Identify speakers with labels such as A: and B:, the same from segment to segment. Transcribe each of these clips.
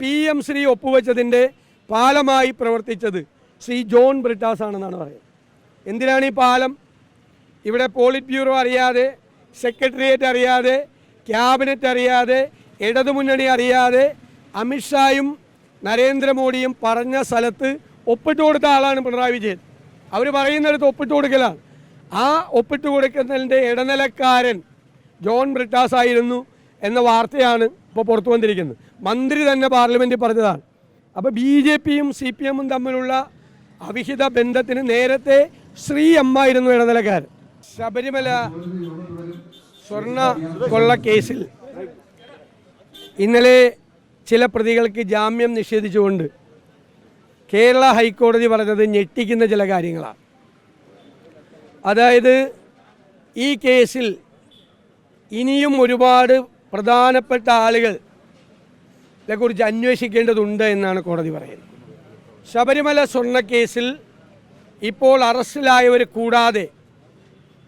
A: P M Shri ഒപ്പുവെച്ചതിന്റെ പാലമായി പ്രവർത്തിച്ചത് ശ്രീ ജോൺ ബ്രിട്ടാസ് ആണെന്നാണ് പറയുന്നത്. എന്തിനാണ് ഈ പാലം? ഇവിടെ പോളിറ്റ് ബ്യൂറോ അറിയാതെ സെക്രട്ടേറിയറ്റ് അറിയാതെ ക്യാബിനറ്റ് അറിയാതെ ഇടതുമുന്നണി അറിയാതെ അമിത്ഷായും നരേന്ദ്രമോദിയും പറഞ്ഞ സ്ഥലത്ത് ഒപ്പിട്ട് കൊടുത്ത ആളാണ് പിണറായി വിജയൻ. അവർ പറയുന്നിടത്ത് ഒപ്പിട്ട് കൊടുക്കലാണ്. ആ ഒപ്പിട്ട് കൊടുക്കുന്നതിന്റെ ഇടനിലക്കാരൻ ജോൺ ബ്രിട്ടാസ് ആയിരുന്നു എന്ന വാർത്തയാണ് ഇപ്പോൾ പുറത്തു വന്നിരിക്കുന്നത്. മന്ത്രി തന്നെ പാർലമെന്റിൽ പറഞ്ഞതാണ്. അപ്പോൾ ബി ജെ പിയും സി പി എമ്മും തമ്മിലുള്ള അവിഹിത ബന്ധത്തിന് നേരത്തെ ശ്രീ അമ്മായിരുന്നു ഇടനിലക്കാരൻ. ശബരിമല സ്വർണ കൊള്ള കേസിൽ ഇന്നലെ ചില പ്രതികൾക്ക് ജാമ്യം നിഷേധിച്ചുകൊണ്ട് കേരള ഹൈക്കോടതി പറഞ്ഞത് ഞെട്ടിക്കുന്ന ചില കാര്യങ്ങളാണ്. അതായത് ഈ കേസിൽ ഇനിയും ഒരുപാട് പ്രധാനപ്പെട്ട ആളുകൾ കുറിച്ച് അന്വേഷിക്കേണ്ടതുണ്ട് എന്നാണ് കോടതി പറയുന്നത്. ശബരിമല സ്വർണക്കേസിൽ ഇപ്പോൾ അറസ്റ്റിലായവർ കൂടാതെ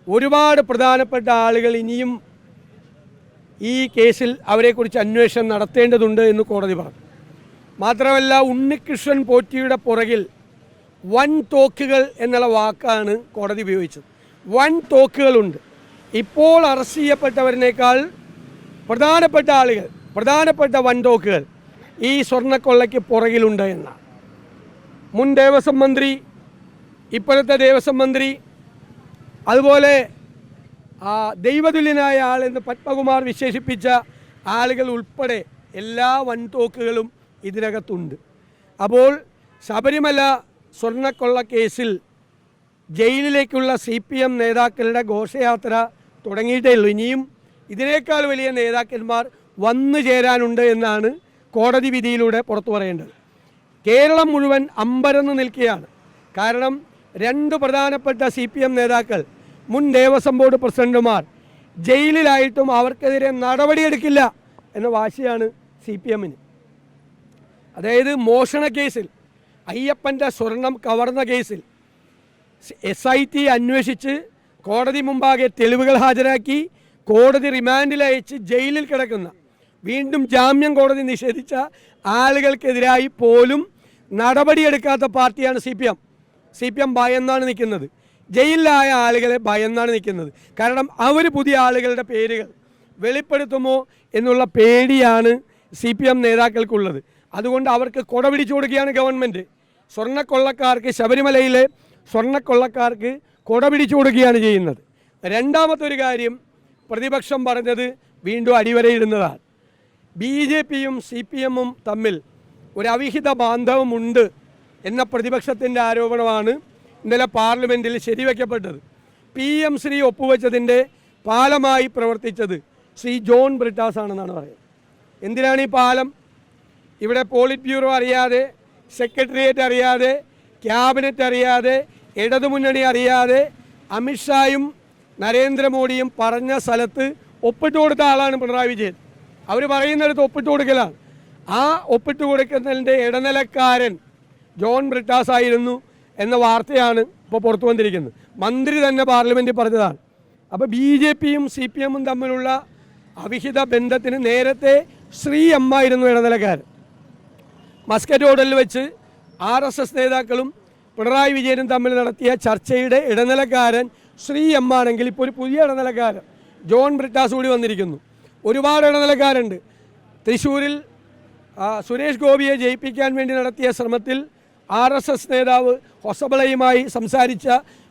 A: ഒരുപാട് പ്രധാനപ്പെട്ട ആളുകൾ ഇനിയും ഈ കേസിൽ അവരെക്കുറിച്ച് അന്വേഷണം നടത്തേണ്ടതുണ്ട് എന്ന് കോടതി പറഞ്ഞു. മാത്രമല്ല ഉണ്ണികൃഷ്ണൻ പോറ്റിയുടെ പുറകിൽ വൻ തോക്കുകൾ എന്നുള്ള വാക്കാണ് കോടതി ഉപയോഗിച്ചത്. വൻ തോക്കുകളുണ്ട്. ഇപ്പോൾ അറസ്റ്റ് ചെയ്യപ്പെട്ടവരിനേക്കാൾ പ്രധാനപ്പെട്ട ആളുകൾ പ്രധാനപ്പെട്ട വൻതോക്കുകൾ ഈ സ്വർണക്കൊള്ളയ്ക്ക് പുറകിലുണ്ട് എന്നാണ്. മുൻ ദേവസ്വം മന്ത്രി ഇപ്പോഴത്തെ ദേവസ്വം മന്ത്രി അതുപോലെ ആ ദൈവതുല്യനായ ആളെന്ന് പത്മകുമാർ വിശേഷിപ്പിച്ച ആളുകൾ ഉൾപ്പെടെ എല്ലാ വൻതോക്കുകളും ഇതിനകത്തുണ്ട്. അപ്പോൾ ശബരിമല സ്വർണക്കൊള്ള കേസിൽ ജയിലിലേക്കുള്ള സി പി എം നേതാക്കളുടെ ഘോഷയാത്ര തുടങ്ങിയിട്ടേ ഉള്ളൂ. ഇനിയും ഇതിനേക്കാൾ വലിയ നേതാക്കന്മാർ വന്നു ചേരാനുണ്ട് എന്നാണ് കോടതി വിധിയിലൂടെ പുറത്തു പറയേണ്ടത്. കേരളം മുഴുവൻ അമ്പരന്ന് നിൽക്കുകയാണ്. കാരണം രണ്ട് പ്രധാനപ്പെട്ട സി പി എം നേതാക്കൾ മുൻ ദേവസ്വം ബോർഡ് പ്രസിഡന്റുമാർ ജയിലിലായിട്ടും അവർക്കെതിരെ നടപടിയെടുക്കില്ല എന്ന വാശിയാണ് സി പി എമ്മിന്. അതായത് മോഷണ കേസിൽ അയ്യപ്പന്റെ സ്വർണം കവർന്ന കേസിൽ എസ് ഐ ടി അന്വേഷിച്ച് കോടതി മുമ്പാകെ തെളിവുകൾ ഹാജരാക്കി കോടതി റിമാൻഡിൽ അയച്ച് ജയിലിൽ കിടക്കുന്ന വീണ്ടും ജാമ്യം കോടതി നിഷേധിച്ച ആളുകൾക്കെതിരായി പോലും നടപടിയെടുക്കാത്ത പാർട്ടിയാണ് C P M C P M ഭയന്നാണ് നിൽക്കുന്നത്. ജയിലിലായ ആളുകളെ ഭയന്നാണ് നിൽക്കുന്നത്. കാരണം അവർ പുതിയ ആളുകളുടെ പേരുകൾ വെളിപ്പെടുത്തുമോ എന്നുള്ള പേടിയാണ് സി പി എം നേതാക്കൾക്കുള്ളത്. അതുകൊണ്ട് അവർക്ക് കൊട പിടിച്ചു കൊടുക്കുകയാണ് ഗവൺമെന്റ് സ്വർണക്കൊള്ളക്കാർക്ക് ശബരിമലയിലെ സ്വർണക്കൊള്ളക്കാർക്ക് കൊട പിടിച്ചു കൊടുക്കുകയാണ് ചെയ്യുന്നത്. രണ്ടാമത്തെ ഒരു കാര്യം പ്രതിപക്ഷം പറഞ്ഞത് വീണ്ടും അടിവരയിടുന്നതാണ്. ബി ജെ പിയും സി പി എമ്മും തമ്മിൽ ഒരു അവിഹിത ബാന്ധവമുണ്ട് എന്ന പ്രതിപക്ഷത്തിന്റെ ആരോപണമാണ് ഇന്നലെ പാർലമെന്റിൽ ശരിവെക്കപ്പെട്ടത്. പി എം ശ്രീ ഒപ്പുവെച്ചതിന്റെ പാലമായി പ്രവർത്തിച്ചത് ശ്രീ ജോൺ ബ്രിട്ടാസ് ആണെന്നാണ് പറയുന്നത്. എന്തിനാണ് ഈ പാലം? ഇവിടെ പോളിറ്റ് ബ്യൂറോ അറിയാതെ സെക്രട്ടേറിയറ്റ് അറിയാതെ ക്യാബിനറ്റ് അറിയാതെ ഇടതുമുന്നണി അറിയാതെ അമിത്ഷായും നരേന്ദ്രമോദിയും പറഞ്ഞ സ്ഥലത്ത് ഒപ്പിട്ട് കൊടുത്ത ആളാണ് പിണറായി വിജയൻ. അവർ പറയുന്നിടത്ത് ഒപ്പിട്ട് കൊടുക്കലാണ്. ആ ഒപ്പിട്ട് കൊടുക്കുന്നതിന്റെ ഇടനിലക്കാരൻ ജോൺ ബ്രിട്ടാസ് ആയിരുന്നു എന്ന വാർത്തയാണ് ഇപ്പോൾ പുറത്തു വന്നിരിക്കുന്നത്. മന്ത്രി തന്നെ പാർലമെന്റിൽ പറഞ്ഞതാണ്. അപ്പോൾ ബി ജെ പിയും സി പി എമ്മും തമ്മിലുള്ള അവിഹിത ബന്ധത്തിന് നേരത്തെ ശ്രീ അമ്മായിരുന്നു ഇടനിലക്കാരൻ. മസ്കറ്റ് ഹോട്ടലിൽ വെച്ച് ആർ എസ് എസ് നേതാക്കളും പിണറായി വിജയനും തമ്മിൽ നടത്തിയ ചർച്ചയുടെ ഇടനിലക്കാരൻ ശ്രീ എം ആണെങ്കിൽ ഇപ്പോൾ ഒരു പുതിയ ഇടനിലക്കാരൻ. ജോൺ ബ്രിട്ടാസ് കൂടി വന്നിരിക്കുന്നു. ഒരുപാട് ഇടനിലക്കാരുണ്ട്. തൃശ്ശൂരിൽ സുരേഷ് ഗോപിയെ ജയിപ്പിക്കാൻ വേണ്ടി നടത്തിയ ശ്രമത്തിൽ ആർ എസ് എസ് നേതാവ് ഹൊസബളയുമായി സംസാരിച്ച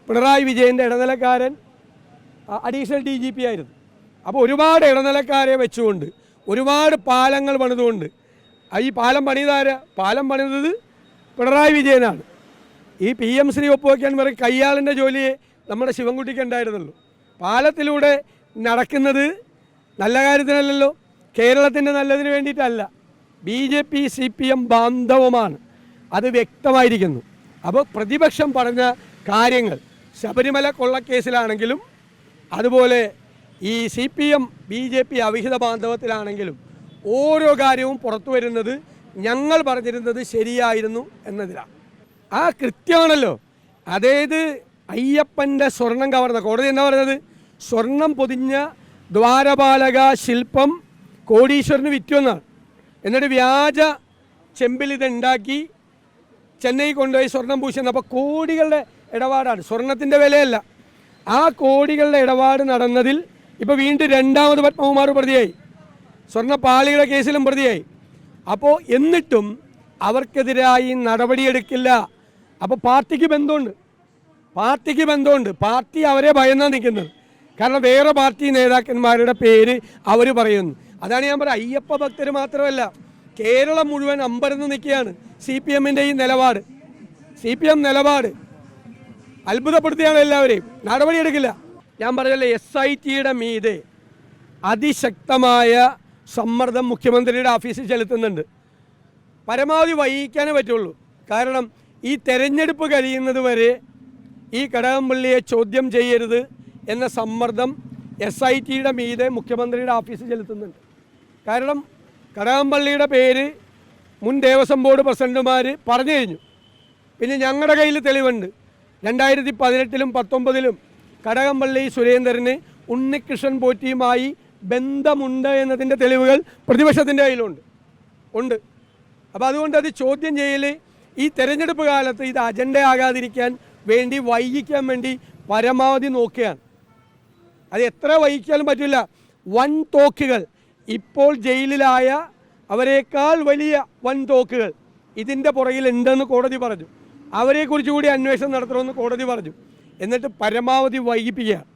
A: പിണറായി വിജയന്റെ ഇടനിലക്കാരൻ അഡീഷണൽ ഡി ജി പി ആയിരുന്നു. അപ്പോൾ ഒരുപാട് ഇടനിലക്കാരെ വെച്ചുകൊണ്ട് ഒരുപാട് പാലങ്ങൾ പണിതുകൊണ്ട് ഈ പാലം പണിതാര് പാലം പണിതത് പിണറായി വിജയനാണ്. ഈ പി എം ശ്രീ ഒപ്പുവയ്ക്കാൻ പറയും കയ്യാളിന്റെ ജോലിയെ നമ്മുടെ ശിവൻകുട്ടിക്ക് ഉണ്ടായിരുന്നുള്ളൂ. പാലത്തിലൂടെ നടക്കുന്നത് നല്ല കാര്യത്തിനല്ലല്ലോ. കേരളത്തിന്റെ നല്ലതിന് വേണ്ടിയിട്ടല്ല. B J P C P M ബാന്ധവമാണ്. അത് വ്യക്തമായിരിക്കുന്നു. അപ്പോൾ പ്രതിപക്ഷം പറഞ്ഞ കാര്യങ്ങൾ ശബരിമല കൊള്ളക്കേസിലാണെങ്കിലും അതുപോലെ ഈ C P M B J P അവിഹിത ബാന്ധവത്തിലാണെങ്കിലും ഓരോ കാര്യവും പുറത്തു വരുന്നത് ഞങ്ങൾ പറഞ്ഞിരുന്നത് ശരിയായിരുന്നു എന്നതിലാണ്. ആ കൃത്യമാണല്ലോ. അതായത് അയ്യപ്പന്റെ സ്വർണം കവർന്ന കോടതി എന്താ പറഞ്ഞത് സ്വർണം പൊതിഞ്ഞ ദ്വാരപാലക ശില്പം കോടീശ്വരന് വിറ്റു എന്നാണ്. എന്നിട്ട് വ്യാജ ചെമ്പിൽ ഇത് ഉണ്ടാക്കി ചെന്നൈ കൊണ്ടുപോയി സ്വർണം പൂശുന്നത് അപ്പോൾ കോടികളുടെ ഇടപാടാണ്. സ്വർണത്തിന്റെ വിലയല്ല. ആ കോടികളുടെ ഇടപാട് നടന്നതിൽ ഇപ്പോൾ വീണ്ടും രണ്ടാമത് പത്മകുമാർ പ്രതിയായി. സ്വർണപ്പാളിയുടെ കേസിലും പ്രതിയായി. അപ്പോൾ എന്നിട്ടും അവർക്കെതിരായി നടപടിയെടുക്കില്ല. അപ്പോൾ പാർട്ടിക്ക് ബന്ധമുണ്ട്. പാർട്ടിക്ക് ബന്ധമുണ്ട്. പാർട്ടി അവരെ ഭയന്നാണ് നിൽക്കുന്നത്. കാരണം വേറെ പാർട്ടി നേതാക്കന്മാരുടെ പേര് അവർ പറയുന്നു. അതാണ് ഞാൻ പറയുക അയ്യപ്പ ഭക്തർ മാത്രമല്ല കേരളം മുഴുവൻ അമ്പരന്ന് നിൽക്കുകയാണ് സി പി എമ്മിന്റെ ഈ നിലപാട്. സി പി എം നിലപാട്. അത്ഭുതപ്പെടുത്തിയാണ് എല്ലാവരെയും. നടപടിയെടുക്കില്ല. ഞാൻ പറഞ്ഞല്ലേ എസ് ഐ ടിയുടെ മീതെ അതിശക്തമായ സമ്മർദ്ദം മുഖ്യമന്ത്രിയുടെ ഓഫീസിൽ ചെലുത്തുന്നുണ്ട്. പരമാവധി വൈകിക്കാനേ പറ്റുള്ളൂ. കാരണം ഈ തെരഞ്ഞെടുപ്പ് കഴിയുന്നത് വരെ ഈ കടകംപള്ളിയെ ചോദ്യം ചെയ്യരുത് എന്ന സമ്മർദ്ദം എസ് ഐ ടിയുടെ മീതെ മുഖ്യമന്ത്രിയുടെ ഓഫീസ് ചെലുത്തുന്നുണ്ട്. കാരണം കടകംപള്ളിയുടെ പേര് മുൻ ദേവസ്വം ബോർഡ് പ്രസിഡന്റുമാർ പറഞ്ഞു കഴിഞ്ഞു. പിന്നെ ഞങ്ങളുടെ കയ്യിൽ തെളിവുണ്ട്. രണ്ടായിരത്തി പതിനെട്ടിലും പത്തൊമ്പതിലും കടകംപള്ളി സുരേന്ദ്രന് ഉണ്ണികൃഷ്ണൻ പോറ്റിയുമായി ബന്ധമുണ്ട് എന്നതിന്റെ തെളിവുകൾ പ്രതിപക്ഷത്തിന്റെ കയ്യിലുണ്ട്. ഉണ്ട്. അപ്പോൾ അതുകൊണ്ട് അത് ചോദ്യം ചെയ്യൽ ഈ തെരഞ്ഞെടുപ്പ് കാലത്ത് ഇത് അജണ്ടയാകാതിരിക്കാൻ വേണ്ടി വൈകിക്കാൻ വേണ്ടി പരമാവധി നോക്കുകയാണ്. അത് എത്ര വഹിക്കാനും പറ്റില്ല. വൻ തോക്കുകൾ ഇപ്പോൾ ജയിലിലായ അവരെക്കാൾ വലിയ വൻ തോക്കുകൾ ഇതിന്റെ പുറകിൽ ഉണ്ടെന്ന് കോടതി പറഞ്ഞു. അവരെക്കുറിച്ച് കൂടി അന്വേഷണം നടത്തണമെന്ന് കോടതി പറഞ്ഞു. എന്നിട്ട് പരമാവധി വൈകിപ്പിക്കുക